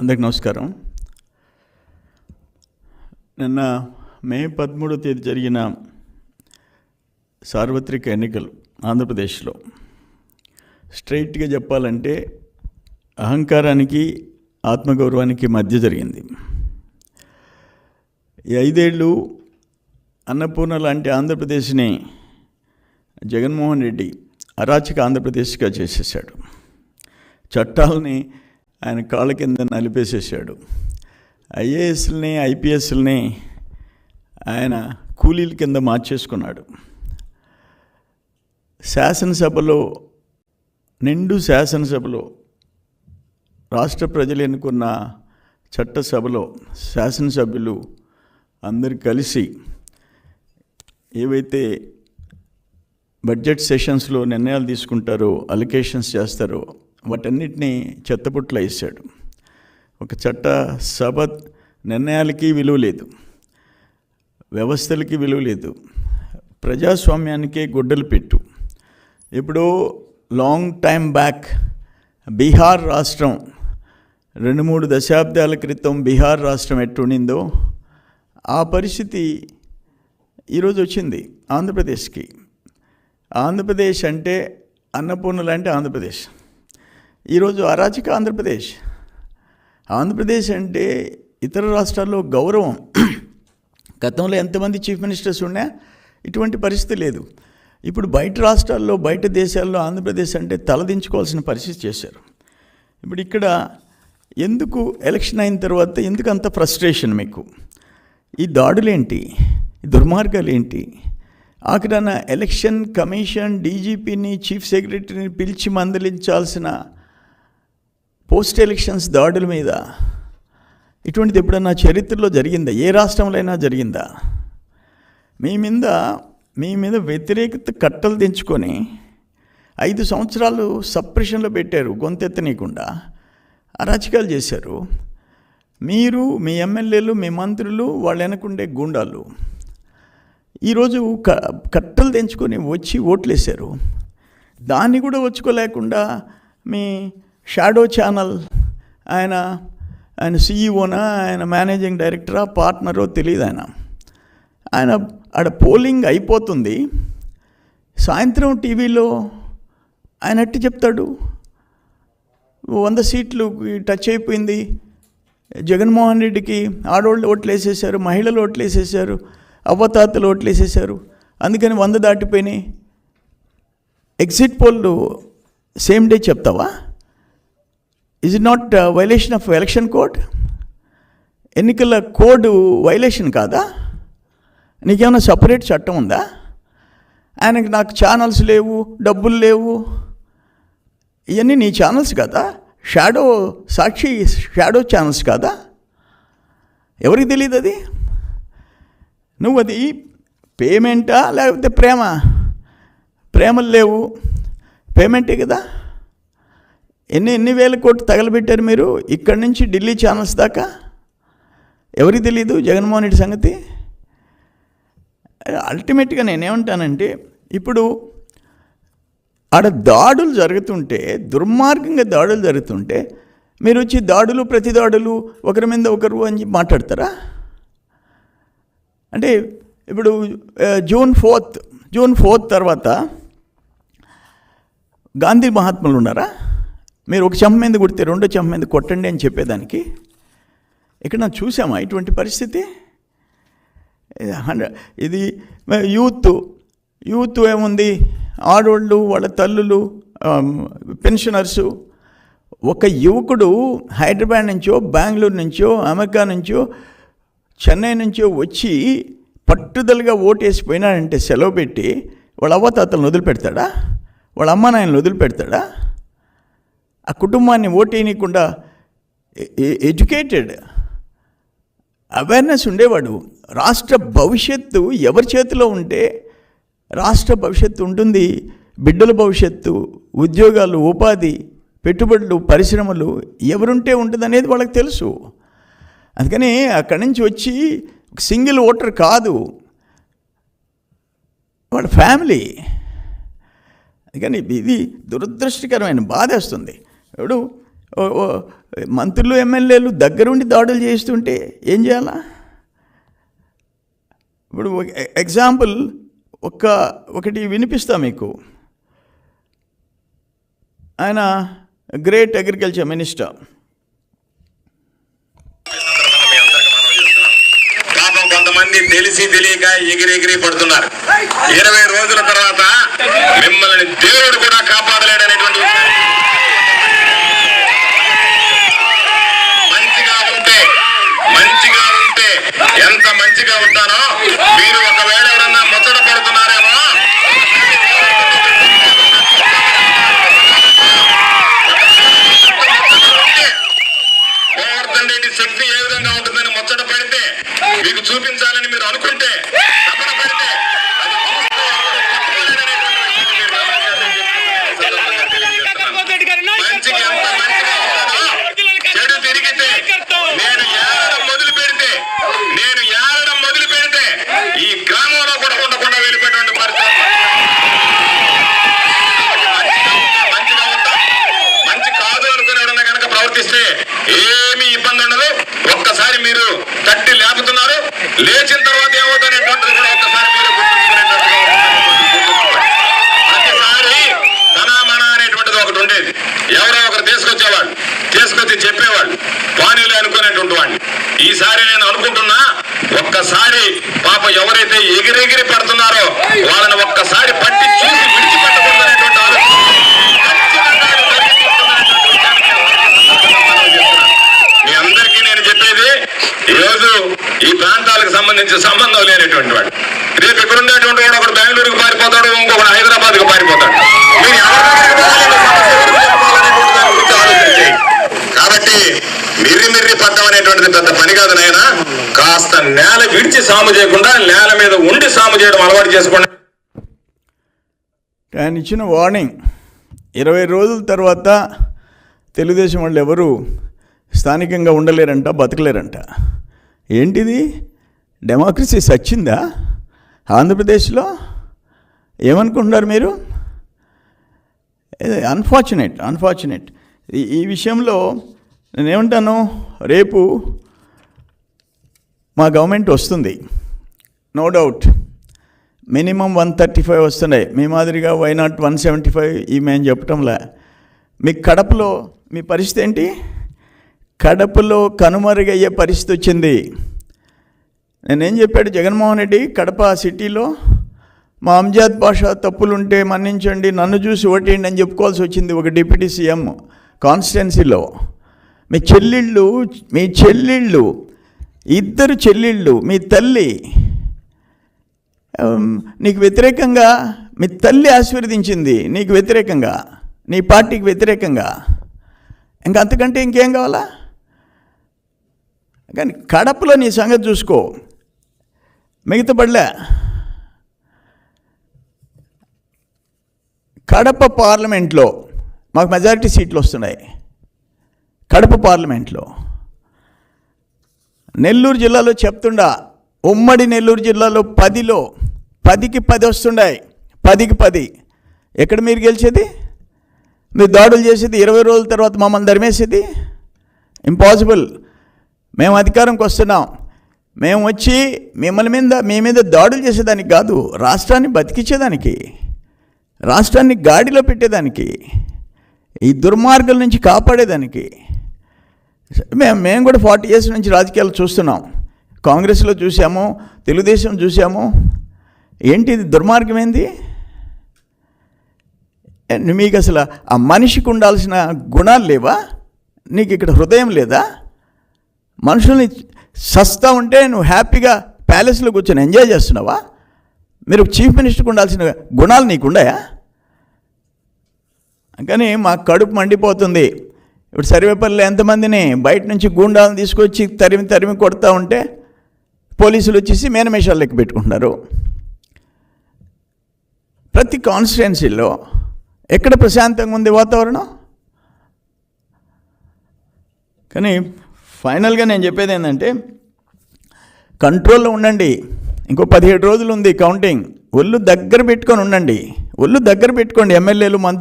అందరికి నమస్కారం. నిన్న మే పదమూడో తేదీ జరిగిన సార్వత్రిక ఎన్నికలు ఆంధ్రప్రదేశ్లో. స్ట్రైట్గా చెప్పాలంటే అహంకారానికి ఆత్మగౌరవానికి మధ్య జరిగింది. ఈ ఐదేళ్ళు అన్నపూర్ణ లాంటి ఆంధ్రప్రదేశ్ని జగన్మోహన్ రెడ్డి అరాచక ఆంధ్రప్రదేశ్గా చేసేసాడు చట్టాలని ఆయన కాళ్ళ కింద నలిపేసేసాడు ఐఏఎస్ని ఐపీఎస్ని ఆయన కూలీల కింద మార్చేసుకున్నాడు. శాసనసభలో నిండు శాసనసభలో రాష్ట్ర ప్రజలు ఎన్నుకున్న చట్టసభలో శాసనసభ్యులు అందరు కలిసి ఏవైతే బడ్జెట్ సెషన్స్లో నిర్ణయాలు తీసుకుంటారో అలికేషన్స్ చేస్తారో వాటన్నిటినీ చెత్తపుట్లో వేసాడు. ఒక చట్ట సభ నిర్ణయాలకి విలువ లేదు వ్యవస్థలకి విలువ లేదు ప్రజాస్వామ్యానికే గుడ్డలు పెట్టు. ఇప్పుడు లాంగ్ టైం బ్యాక్ బీహార్ రాష్ట్రం రెండు మూడు దశాబ్దాల క్రితం బీహార్ రాష్ట్రం ఎట్టుండిందో ఆ పరిస్థితి ఈరోజు వచ్చింది ఆంధ్రప్రదేశ్కి. ఆంధ్రప్రదేశ్ అంటే అన్నపూర్ణ లాంటి ఆంధ్రప్రదేశ్. ఈరోజు అరాచక ఆంధ్రప్రదేశ్. ఆంధ్రప్రదేశ్ అంటే ఇతర రాష్ట్రాల్లో గౌరవం. గతంలో ఎంతమంది చీఫ్ మినిస్టర్స్ ఉన్నా ఇటువంటి పరిస్థితి లేదు. ఇప్పుడు బయట రాష్ట్రాల్లో బయట దేశాల్లో ఆంధ్రప్రదేశ్ అంటే తలదించుకోవాల్సిన పరిస్థితి చేశారు. ఇప్పుడు ఇక్కడ ఎందుకు ఎలక్షన్ అయిన తర్వాత ఎందుకు అంత ఫ్రస్ట్రేషన్ మీకు? ఈ దాడులేంటి? ఈ దుర్మార్గాలు ఏంటి ఆఖరన ఎలక్షన్ కమిషన్ డీజీపీని చీఫ్ సెక్రటరీని పిలిచి మందలించాల్సిన పోస్ట్ ఎలక్షన్స్ దాడుల మీద ఇటువంటిది ఎప్పుడన్నా చరిత్రలో జరిగిందా? ఏ రాష్ట్రంలో అయినా జరిగిందా? మీ మీద మీ మీద వ్యతిరేకత కట్టలు తెంచుకొని ఐదు సంవత్సరాలు సప్రెషన్లో పెట్టారు గొంతెత్తనీయకుండా. అరాచకాలు చేశారు. మీరు మీ ఎమ్మెల్యేలు మీ మంత్రులు వాళ్ళు వెనకుండే గూండాలు ఈరోజు క కట్టలు తెంచుకొని వచ్చి ఓట్లేశారు. దాన్ని కూడా వచ్చుకోలేకుండా మీ షాడో ఛానల్ ఆయన ఆయన సీఈఓనా ఆయన మేనేజింగ్ డైరెక్టరా పార్ట్నరో తెలియదు ఆయన. ఆయన ఆడ పోలింగ్ అయిపోతుంది. సాయంత్రం టీవీలో ఆయన అట్టి చెప్తాడు? వంద సీట్లు టచ్ అయిపోయింది. జగన్మోహన్ రెడ్డికి ఆడవాళ్ళు ఓట్లు వేసేసారు మహిళలు ఓట్లు వేసేసారు అవ్వతాతలు ఓట్లు వేసేసారు అందుకని వంద దాటిపోయినాయి. ఎగ్జిట్ పోల్లు సేమ్ డే చెప్తావా? Is not violation of election code ఎన్నికల కోడ్ వైలేషన్ కాదా? నీకేమైనా సపరేట్ చట్టం ఉందా? ఆయనకి నాకు ఛానల్స్ లేవు డబ్బులు లేవు. ఇవన్నీ నీ ఛానల్స్ కదా? షాడో సాక్షి షాడో ఛానల్స్ కాదా? ఎవరికి తెలియదు అది? నువ్వు అది పేమెంటా లేకపోతే ప్రేమ? ప్రేమలు లేవు. పేమెంటే కదా? ఎన్ని ఎన్ని వేల కోట్లు తగలబెట్టారు మీరు? ఇక్కడి నుంచి ఢిల్లీ ఛానల్స్ దాకా? ఎవరికి తెలియదు జగన్మోహన్ రెడ్డి సంగతి? అల్టిమేట్గా నేనేమంటానంటే ఇప్పుడు ఆడ దాడులు జరుగుతుంటే దుర్మార్గంగా దాడులు జరుగుతుంటే మీరు వచ్చి దాడులు ప్రతి దాడులు ఒకరి మీద ఒకరు అని చెప్పి మాట్లాడతారా? అంటే ఇప్పుడు జూన్ ఫోర్త్ జూన్ ఫోర్త్ తర్వాత గాంధీ మహాత్ములు ఉన్నారా? మీరు ఒక చెంప మీద కొడితే రెండో చెంప మీద కొట్టండి అని చెప్పేదానికి ఇక్కడ నాకు చూసామా ఇటువంటి పరిస్థితి? ఇది హండ్రెడ్ ఇది యూత్ యూత్ ఏముంది? ఆడోళ్ళు వాళ్ళ తల్లులు పెన్షనర్సు. ఒక యువకుడు హైదరాబాద్ నుంచో బెంగళూరు నుంచో అమెరికా నుంచో చెన్నై నుంచో వచ్చి పట్టుదలగా ఓటేసిపోయినాడంటే సెలవు పెట్టి వాళ్ళ అవ్వ తాతలను వదిలిపెడతాడా? వాళ్ళ అమ్మ నాయనలు వదిలిపెడతాడా? ఆ కుటుంబాన్ని ఓటేయనీయకుండా ఎడ్యుకేటెడ్ అవేర్నెస్ ఉండేవాడు. రాష్ట్ర భవిష్యత్తు ఎవరి చేతిలో ఉంటే రాష్ట్ర భవిష్యత్తు ఉంటుంది. బిడ్డల భవిష్యత్తు ఉద్యోగాలు ఉపాధి పెట్టుబడులు పరిశ్రమలు ఎవరుంటే ఉంటుంది అనేది వాళ్ళకి తెలుసు. అందుకని అక్కడి నుంచి వచ్చి సింగిల్ ఓటర్ కాదు. వాళ్ళ ఫ్యామిలీ. అందుకని ఇది దురదృష్టకరమైన బాధేస్తుంది. ఇప్పుడు ఓ- ఓ మంత్రులు ఎమ్మెల్యేలు దగ్గరుండి దాడులు చేస్తుంటే ఏం చేయాలా? ఇప్పుడు ఎగ్జాంపుల్ ఒక ఒకటి వినిపిస్తా మీకు. ఆయన గ్రేట్ అగ్రికల్చర్ మినిస్టర్. కొంతమంది తెలిసి తెలియక ఎగిరి ఎగిరి పడుతున్నారు. ఇరవై రోజుల తర్వాత మిమ్మల్ని దేవుడు కూడా కాపాడలేడనేటువంటి విషయాన్ని మంచిగా ఉంటే మంచిగా ఉంటే ఎంత మంచిగా ఉంటారో మీరు పాటిస్తే ఏమి ఇబ్బంది ఉండదు. ఒక్కసారి మీరు తట్టి లేపుతున్నారు. లేచిన తర్వాత ఏమవుతుందనేటువంటిది కూడా ఒక్కసారి మీరు ప్రతిసారి తన మన అనేటువంటిది ఒకటి ఉండేది. ఎవరో ఒకరు తీసుకొచ్చేవాళ్ళు తీసుకొచ్చి చెప్పేవాళ్ళు పానీలు అనుకునేటువంటి వాడిని ఈసారి నేను అనుకుంటున్నా ఒక్కసారి పాప ఎవరైతే ఎగిరెగిరి పడుతున్నారో వాళ్ళని ఒక్కసారి పట్టి చూసి విడిచిపెట్టకూడదు అనేటువంటి ఆలోచన ఖచ్చితంగా అది జరిగిపోతుందనేటువంటి విషయాన్ని మనం చెప్తున్నాం. మీ అందరికీ నేను చెప్పేది ఈరోజు ఈ ప్రాంతాలకు సంబంధించిన సంబంధం లేనటువంటి వాడు. రేపు ఇక్కడ ఉండేటువంటి వాడు ఒకడు బెంగళూరుకు పారిపోతాడు ఇంకొకడు హైదరాబాద్కు పారిపోతాడు. మీరు కాబట్టి మిర్రి మిర్రి పట్టం అనేటువంటిది పెద్ద పని కాదు నాయన. కాస్త నేల విడిచి సాము చేయకుండా నేల మీద ఉండి సాము చేయడం అలవాటు చేసుకోండి. ఆయన ఇచ్చిన వార్నింగ్ ఇరవై రోజుల తర్వాత తెలుగుదేశం వాళ్ళు ఎవరు స్థానికంగా ఉండలేరంట బతకలేరంట. ఏంటిది? డెమోక్రసీ సచ్చిందా? ఆంధ్రప్రదేశ్లో? ఏమనుకుంటున్నారు మీరు? అన్ఫార్చునేట్ అన్ఫార్చునేట్ ఈ విషయంలో నేనేమంటాను? రేపు మా గవర్నమెంట్ వస్తుంది. No doubt. Minimum one thirty five వస్తున్నాయి. మీ మాదిరిగా why not one seventy five ఈ మేము చెప్పటంలా. మీ కడపలో మీ పరిస్థితి ఏంటి? కడపలో కనుమరుగయ్యే పరిస్థితి వచ్చింది. నేనేం చెప్పాడు? జగన్మోహన్ రెడ్డి కడప సిటీలో మా అంజాద్ భాష తప్పులుంటే మన్నించండి నన్ను చూసి ఓటేయండి అని చెప్పుకోవాల్సి వచ్చింది ఒక డిప్యూటీ సీఎం కాన్స్టిట్యున్సీలో. మీ చెల్లిళ్ళు మీ చెల్లిళ్ళు ఇద్దరు చెల్లిళ్ళు మీ తల్లి నీకు వ్యతిరేకంగా మీ తల్లి ఆశీర్వదించింది నీకు వ్యతిరేకంగా నీ పార్టీకి వ్యతిరేకంగా. ఇంకా అంతకంటే ఇంకేం కావాలా? కానీ కడపలో నీ సంగతి చూసుకో. మిగతా పడలే. కడప పార్లమెంట్లో మాకు మెజారిటీ సీట్లు వస్తున్నాయి. కడప పార్లమెంట్లో. నెల్లూరు జిల్లాలో చెప్తుండా ఉమ్మడి నెల్లూరు జిల్లాలో పదిలో పదికి పది వస్తుండాయి. పదికి పది. ఎక్కడ మీరు గెలిచేది? మీరు దాడులు చేసేది ఇరవై రోజుల తర్వాత మమ్మల్ని ధరిమేసేది ఇంపాసిబుల్ మేము అధికారంకి వస్తున్నాం. మేము వచ్చి మిమ్మల్ని మీద మీ మీద దాడులు చేసేదానికి కాదు రాష్ట్రాన్ని బతికించేదానికి రాష్ట్రాన్ని గాడిలో పెట్టేదానికి ఈ దుర్మార్గుల నుంచి కాపాడేదానికి. మేము మేము కూడా ఫార్టీ ఇయర్స్ నుంచి రాజకీయాలు చూస్తున్నాం. కాంగ్రెస్లో చూసాము తెలుగుదేశం చూసాము ఏంటి ఇది దుర్మార్గం ఏంది? మీకు అసలు ఆ మనిషికి ఉండాల్సిన గుణాలు లేవా? నీకు ఇక్కడ హృదయం లేదా? మనుషుల్ని సస్తా ఉంటే నువ్వు హ్యాపీగా ప్యాలెస్లో కూర్చొని ఎంజాయ్ చేస్తున్నావా? మీరు చీఫ్ మినిస్టర్కి ఉండాల్సిన గుణాలు నీకుండాయా? కానీ మా కడుపు మండిపోతుంది. ఇప్పుడు సర్వేపల్లిలో ఎంతమందిని బయట నుంచి గూండాలను తీసుకొచ్చి తరిమి తరిమి కొడతా ఉంటే పోలీసులు వచ్చేసి మేనమేషాలు లెక్క పెట్టుకుంటున్నారు. ప్రతి కాన్స్టిట్యున్సీలో ఎక్కడ ప్రశాంతంగా ఉంది వాతావరణం? కానీ ఫైనల్గా నేను చెప్పేది ఏంటంటే కంట్రోల్లో ఉండండి. ఇంకో పదిహేడు రోజులు ఉంది కౌంటింగ్. ఒళ్ళు దగ్గర పెట్టుకొని ఉండండి. ఒళ్ళు దగ్గర పెట్టుకోండి ఎమ్మెల్యేలు మంత్రి